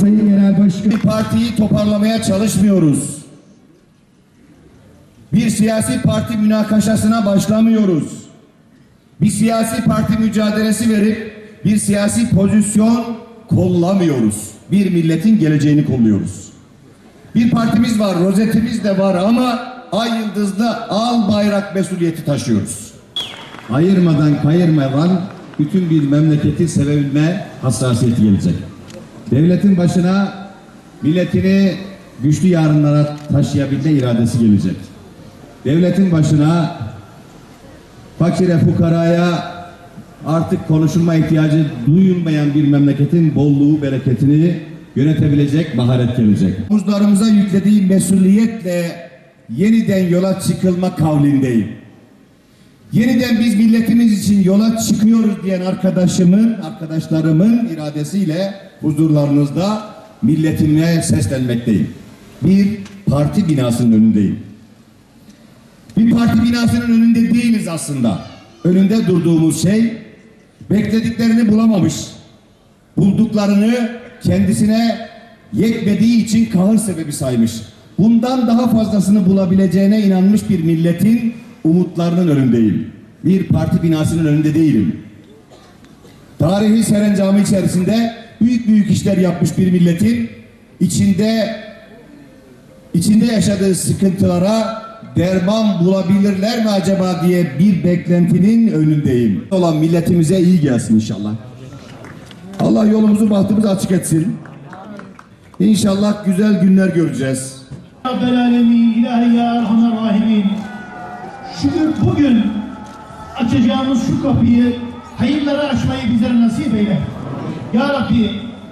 Sayın Genel Başkan. Bir partiyi toparlamaya çalışmıyoruz. Bir siyasi parti münakaşasına başlamıyoruz. Bir siyasi parti mücadelesi verip bir siyasi pozisyon kollamıyoruz. Bir milletin geleceğini kolluyoruz. Bir partimiz var, rozetimiz de var ama ay yıldızda al bayrak mesuliyeti taşıyoruz. Ayırmadan kayırmadan bütün bir memleketi sevebilme hassasiyeti gelecek. Devletin başına milletini güçlü yarınlara taşıyabilme iradesi gelecek. Devletin başına fakire fukaraya artık konuşulma ihtiyacı duyulmayan bir memleketin bolluğu bereketini yönetebilecek maharet gelecek. Omuzlarımıza yüklediği mesuliyetle yeniden yola çıkılma kavlindeyim. Yeniden biz milletimiz için yola çıkıyoruz diyen arkadaşımın, arkadaşlarımın iradesiyle huzurlarınızda milletime seslenmekteyim. Bir parti binasının önündeyim. Bir parti binasının önünde değiliz aslında. Önünde durduğumuz şey beklediklerini bulamamış. Bulduklarını kendisine yetmediği için kahır sebebi saymış. Bundan daha fazlasını bulabileceğine inanmış bir milletin umutlarının önündeyim. Bir parti binasının önünde değilim. Tarihi serencamı içerisinde büyük büyük işler yapmış bir milletin içinde içinde yaşadığı sıkıntılara derman bulabilirler mi acaba diye bir beklentinin önündeyim. Olan milletimize iyi gelsin inşallah. Allah yolumuzu bahtımızı açık etsin. İnşallah güzel günler göreceğiz. Rabbel Alemin, İlahi Ya. Şükür bugün açacağımız şu kapıyı hayırlara açmayı bizlere nasip eyle. Ya Rabbi